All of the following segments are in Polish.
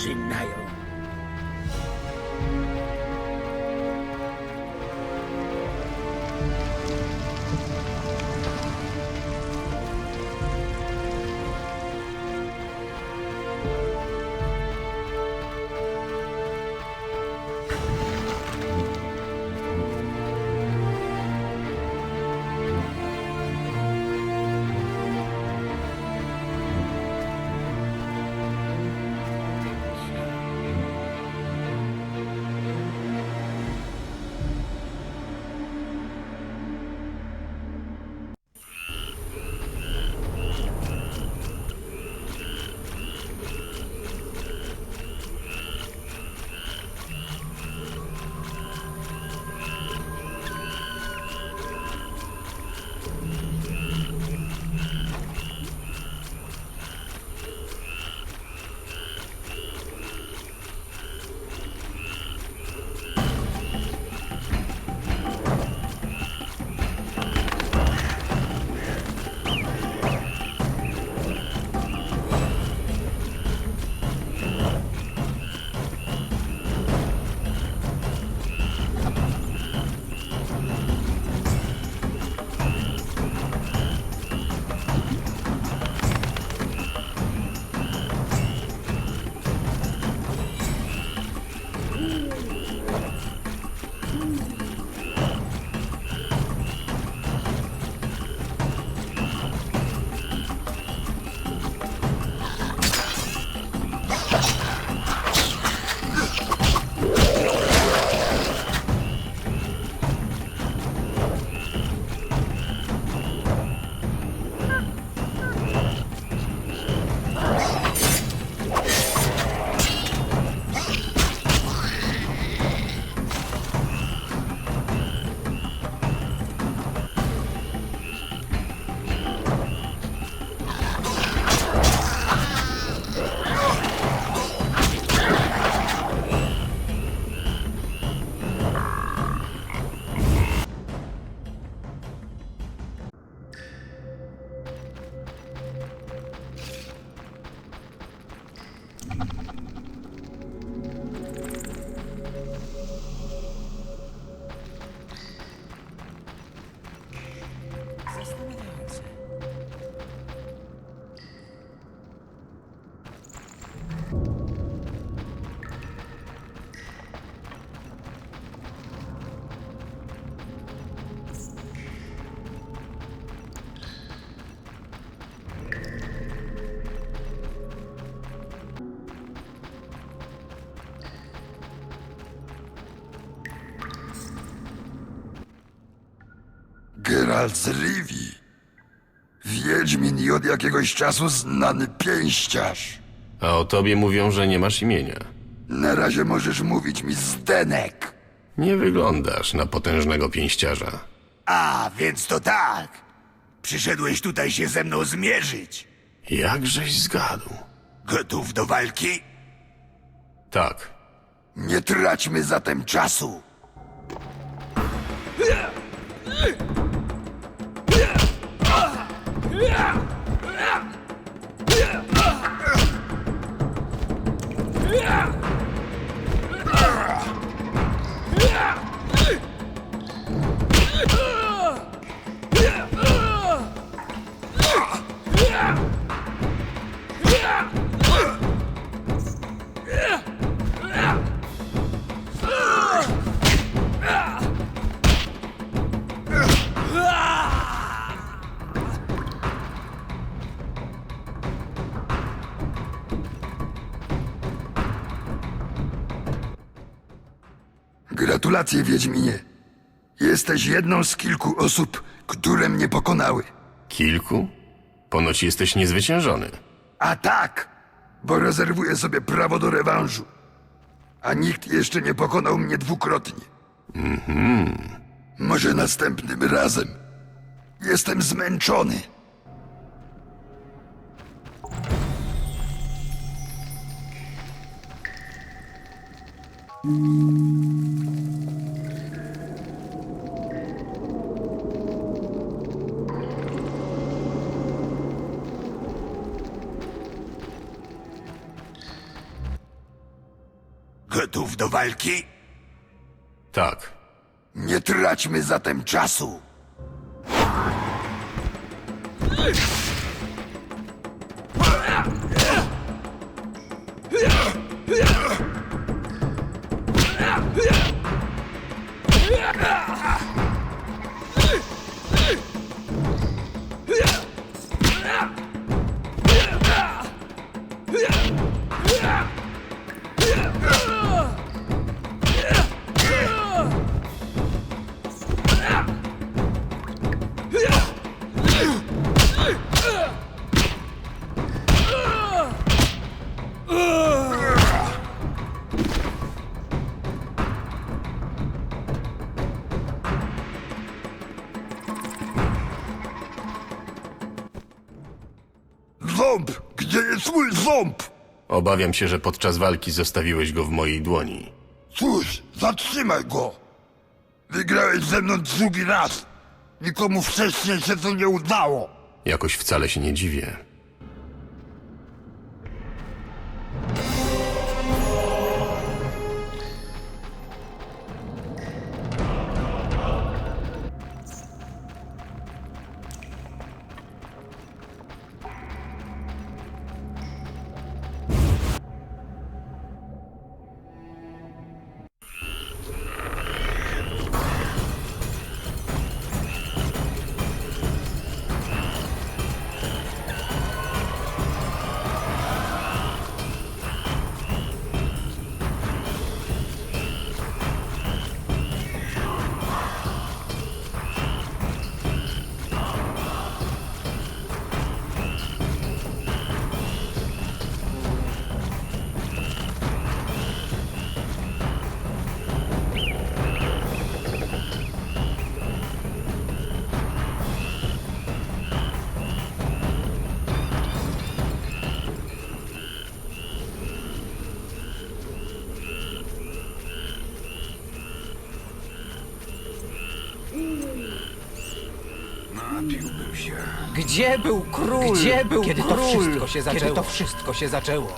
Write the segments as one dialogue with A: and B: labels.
A: Shania. Rivi. Wiedźmin i od jakiegoś czasu znany pięściarz.
B: A o tobie mówią, że nie masz imienia.
A: Na razie możesz mówić mi Zdenek.
B: Nie wyglądasz na potężnego pięściarza.
C: A, więc to tak. Przyszedłeś tutaj się ze mną zmierzyć.
B: Jakżeś zgadł?
C: Gotów do walki?
B: Tak.
A: Nie traćmy zatem czasu. Gratulacje, Wiedźminie. Jesteś jedną z kilku osób, które mnie pokonały.
B: Kilku? Ponoć jesteś niezwyciężony.
A: A tak, bo rezerwuję sobie prawo do rewanżu. A nikt jeszcze nie pokonał mnie dwukrotnie. Może następnym razem. Jestem zmęczony.
C: Gotów do walki?
B: Tak.
A: Nie traćmy zatem czasu. Ząb?
B: Obawiam się, że podczas walki zostawiłeś go w mojej dłoni.
A: Cóż, zatrzymaj go! Wygrałeś ze mną drugi raz. Nikomu wcześniej się to nie udało.
B: Jakoś wcale się nie dziwię.
D: Gdzie był król? Gdzie był kiedy król? to wszystko się zaczęło? Kiedy to wszystko się zaczęło?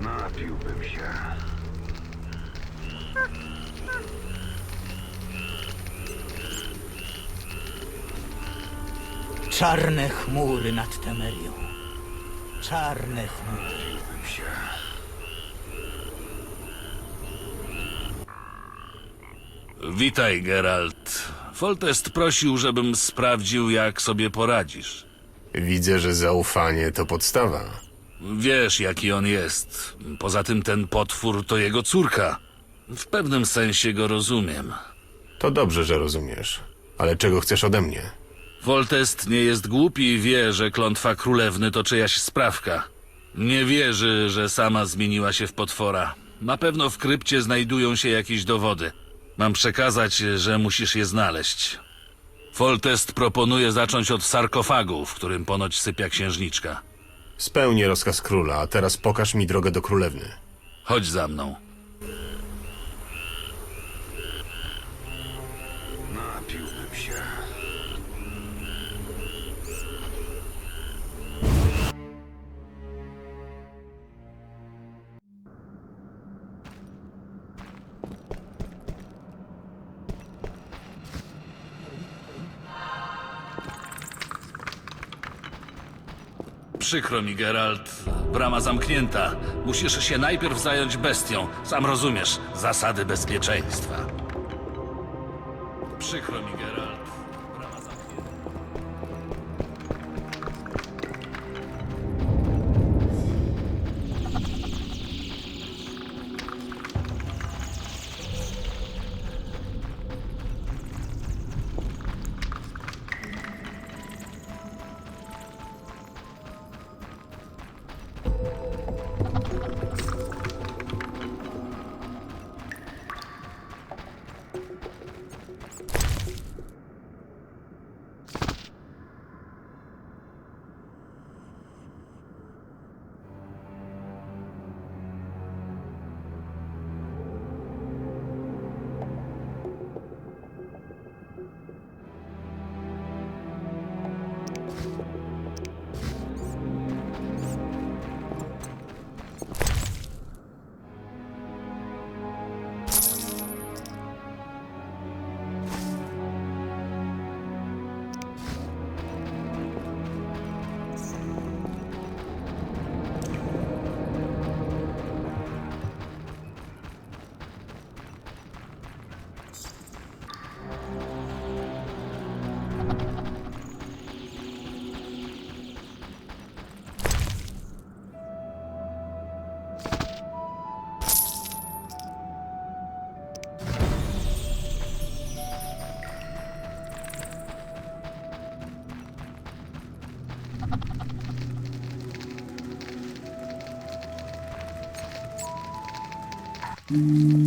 A: Napiłbym się.
D: Czarne chmury nad Temerią. Czarne chmury.
E: Witaj, Geralt. Foltest prosił, żebym sprawdził, jak sobie poradzisz.
B: Widzę, że zaufanie to podstawa.
E: Wiesz, jaki on jest. Poza tym ten potwór to jego córka. W pewnym sensie go rozumiem.
B: To dobrze, że rozumiesz. Ale czego chcesz ode mnie?
E: Foltest nie jest głupi i wie, że klątwa królewny to czyjaś sprawka. Nie wierzy, że sama zmieniła się w potwora. Na pewno w krypcie znajdują się jakieś dowody. Mam przekazać, że musisz je znaleźć. Foltest proponuje zacząć od sarkofagu, w którym ponoć sypia księżniczka.
B: Spełnię rozkaz króla, a teraz pokaż mi drogę do królewny.
E: Chodź za mną. Przykro mi, Geralt. Brama zamknięta. Musisz się najpierw zająć bestią. Sam rozumiesz zasady bezpieczeństwa. Przykro mi, Geralt.
B: Mm-hmm.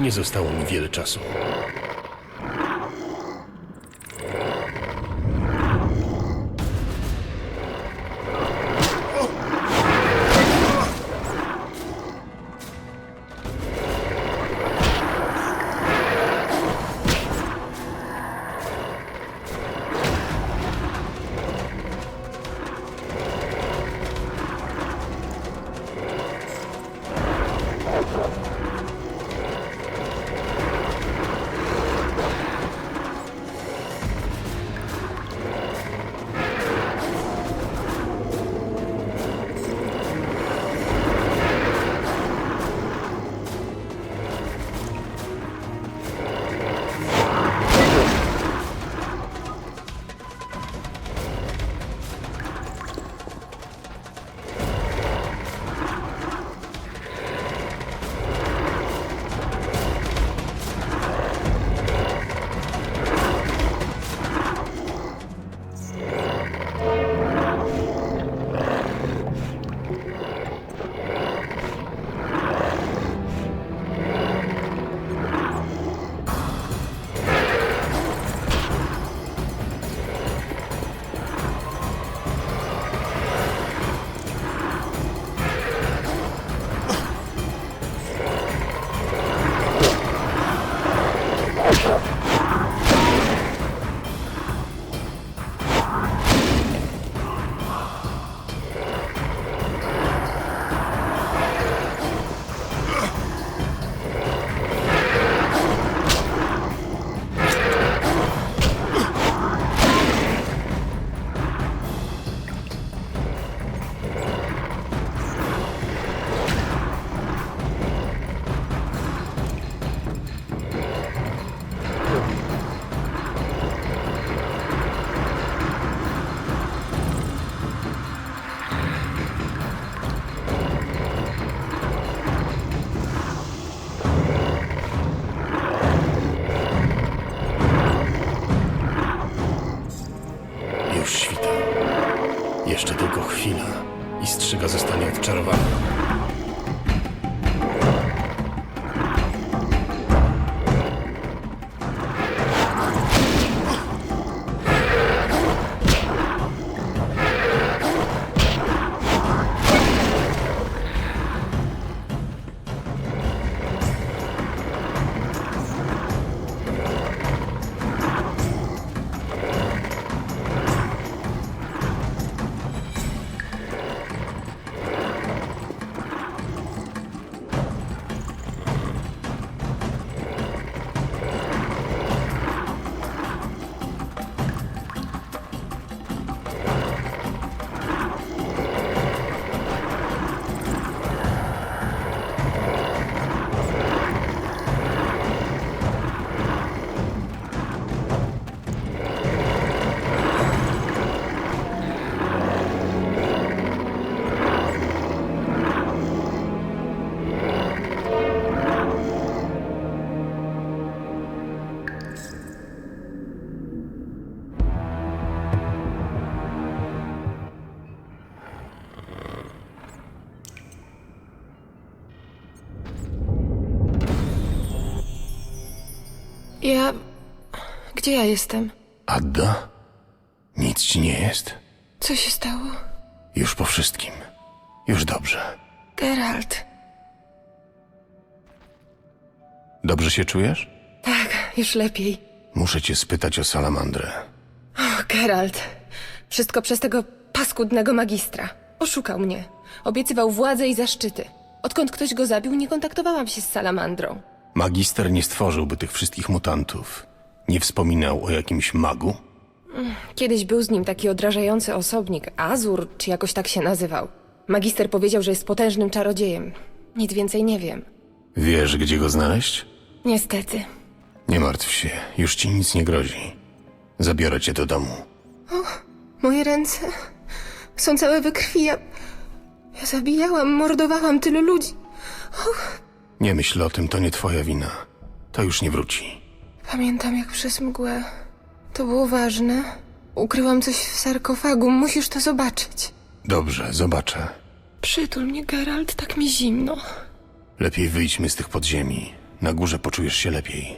B: Nie zostało mi wiele czasu.
F: Ja. Gdzie ja jestem?
B: Adda? Nic ci nie jest?
F: Co się stało?
B: Już po wszystkim. Już dobrze.
F: Geralt.
B: Dobrze się czujesz?
F: Tak, już lepiej.
B: Muszę cię spytać o salamandrę.
F: O, Geralt. Wszystko przez tego paskudnego magistra. Oszukał mnie. Obiecywał władzę i zaszczyty. Odkąd ktoś go zabił, nie kontaktowałam się z salamandrą.
B: Magister nie stworzyłby tych wszystkich mutantów. Nie wspominał o jakimś magu?
F: Kiedyś był z nim taki odrażający osobnik, Azur, czy jakoś tak się nazywał. Magister powiedział, że jest potężnym czarodziejem. Nic więcej nie wiem.
B: Wiesz, gdzie go znaleźć?
F: Niestety.
B: Nie martw się, już ci nic nie grozi. Zabiorę cię do domu.
F: Moje ręce są całe we krwi. Ja, ja zabijałam, mordowałam tylu ludzi.
B: Nie myśl o tym, to nie twoja wina. To już nie wróci.
F: Pamiętam jak przez mgłę. To było ważne. Ukryłam coś w sarkofagu. Musisz to zobaczyć.
B: Dobrze, zobaczę.
F: Przytul mnie, Geralt, tak mi zimno.
B: Lepiej wyjdźmy z tych podziemi. Na górze poczujesz się lepiej.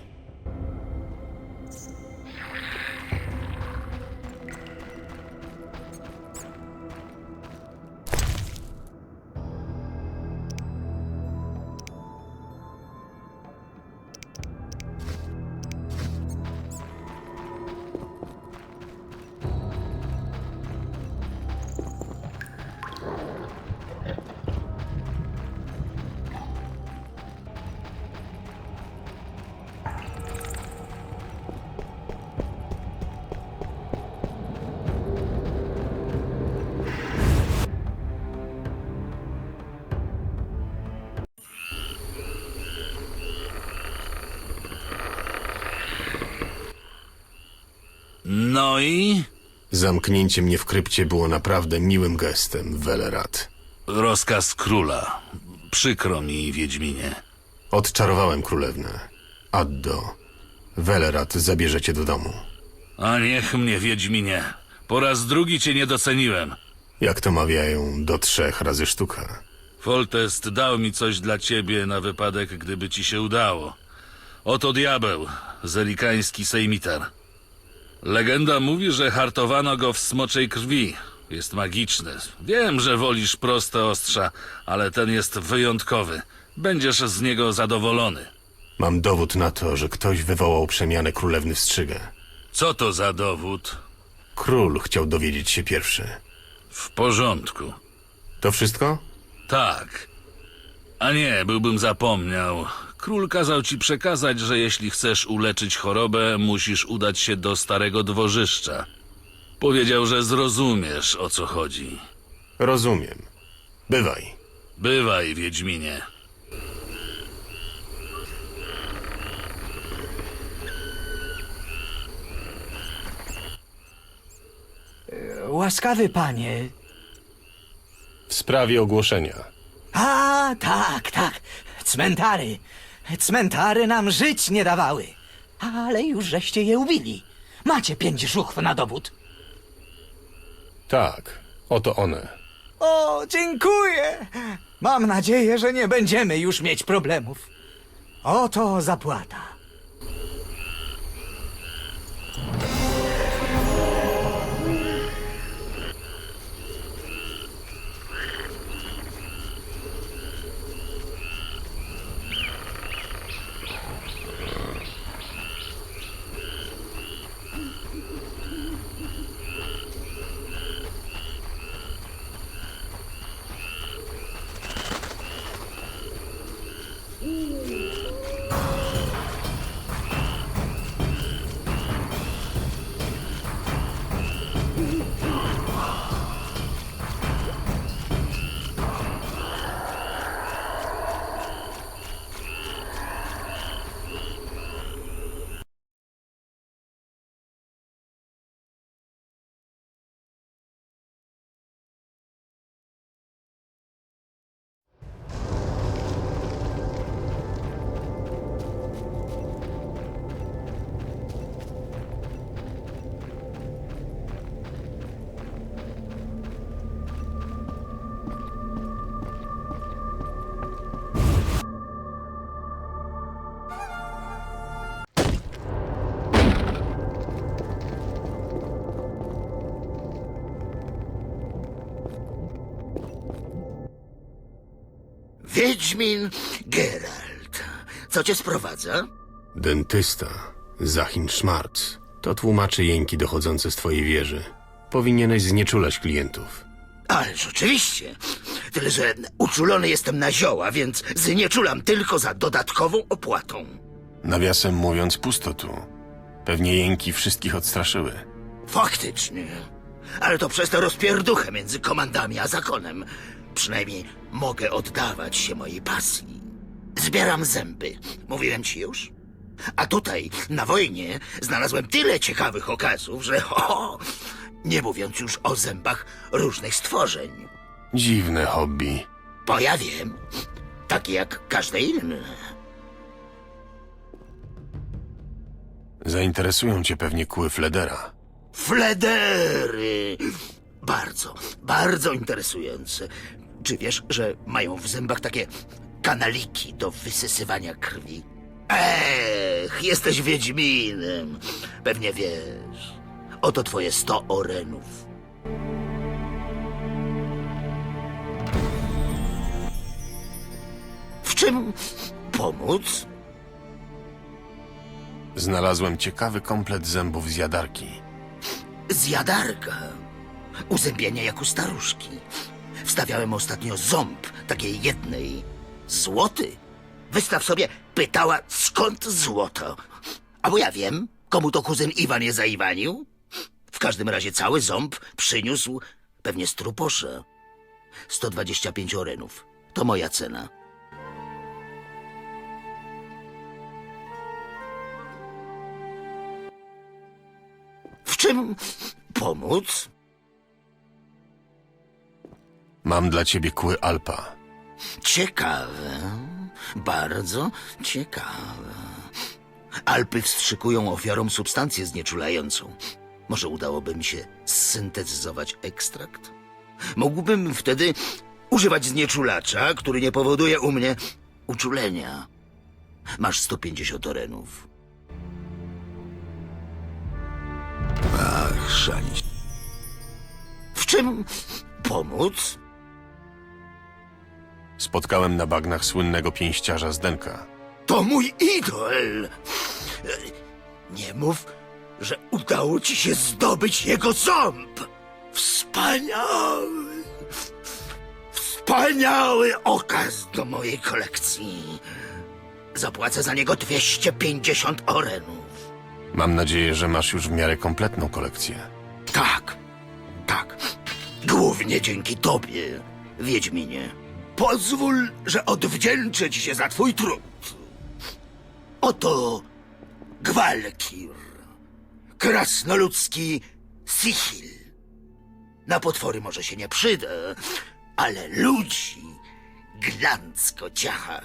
B: Zamknięcie mnie w krypcie było naprawdę miłym gestem, Velerat.
E: rozkaz króla. Przykro mi, Wiedźminie.
B: Odczarowałem królewnę. Addo, Velerat zabierze cię do domu.
E: A niech mnie, Wiedźminie. Po raz drugi cię nie doceniłem.
B: Jak to mawiają, do trzech razy sztuka.
E: Foltest dał mi coś dla ciebie na wypadek, gdyby ci się udało. Oto diabeł, zelikański sejmitar. Legenda mówi, że hartowano go w smoczej krwi. Jest magiczny. Wiem, że wolisz proste ostrza, ale ten jest wyjątkowy. Będziesz z niego zadowolony.
B: Mam dowód na to, że ktoś wywołał przemianę królewny w strzygę.
E: Co to za dowód?
B: Król chciał dowiedzieć się pierwszy.
E: W porządku.
B: To wszystko?
E: Tak. A nie, byłbym zapomniał. Król kazał ci przekazać, że jeśli chcesz uleczyć chorobę, musisz udać się do starego dworzyszcza. Powiedział, że zrozumiesz, o co chodzi.
B: Rozumiem. Bywaj.
E: Bywaj, Wiedźminie.
D: Łaskawy panie.
B: W sprawie ogłoszenia.
D: A, tak, tak. Cmentary. Cmentary nam żyć nie dawały. Ale już żeście je ubili. Macie pięć żuchw na dowód.
B: Tak, oto one.
D: O, dziękuję. Mam nadzieję, że nie będziemy już mieć problemów. Oto zapłata.
C: Wiedźmin Geralt. Co cię sprowadza?
B: Dentysta, Zachin Schmarz. To tłumaczy jęki dochodzące z twojej wieży. Powinieneś znieczulać klientów.
C: Ależ oczywiście. Tyle, że uczulony jestem na zioła, więc znieczulam tylko za dodatkową opłatą.
B: Nawiasem mówiąc, pusto tu. Pewnie jęki wszystkich odstraszyły.
C: Faktycznie. Ale to przez tę rozpierduchę między komandami a zakonem. Przynajmniej mogę oddawać się mojej pasji. Zbieram zęby. Mówiłem ci już? A tutaj, na wojnie, znalazłem tyle ciekawych okazów, że ho, nie mówiąc już o zębach różnych stworzeń.
B: Dziwne hobby.
C: Bo ja wiem, takie jak każde inne.
B: Zainteresują cię pewnie kły Fledera.
C: Fledery! Bardzo, bardzo interesujące. Czy wiesz, że mają w zębach takie kanaliki do wysysywania krwi? Ech, jesteś Wiedźminem. Pewnie wiesz. Oto twoje sto orenów. W czym pomóc?
B: Znalazłem ciekawy komplet zębów z jadarki.
C: Zjadarka. Uzębienie jak u staruszki. Wstawiałem ostatnio ząb takiej jednej. Złoty. Wystaw sobie, pytała skąd złoto. A bo ja wiem, komu to kuzyn Iwan je zaiwanił. W każdym razie cały ząb przyniósł pewnie struposza. 125 orenów. To moja cena. W czym pomóc?
B: Mam dla ciebie kły Alpa.
C: Ciekawe. Bardzo ciekawe. Alpy wstrzykują ofiarom substancję znieczulającą. Może udałoby mi się syntetyzować ekstrakt? Mógłbym wtedy używać znieczulacza, który nie powoduje u mnie uczulenia. Masz 150 orenów. Ach, szanić. W czym pomóc?
B: Spotkałem na bagnach słynnego pięściarza Zdenka.
C: To mój idol! Nie mów, że udało ci się zdobyć jego ząb! Wspaniały! Wspaniały okaz do mojej kolekcji. Zapłacę za niego 250 orenów.
B: Mam nadzieję, że masz już w miarę kompletną kolekcję.
C: Tak, tak. Głównie dzięki tobie, Wiedźminie. Pozwól, że odwdzięczę ci się za twój trud. Oto Gwalkir, krasnoludzki Sihil. Na potwory może się nie przyda, ale ludzi glancko ciacha.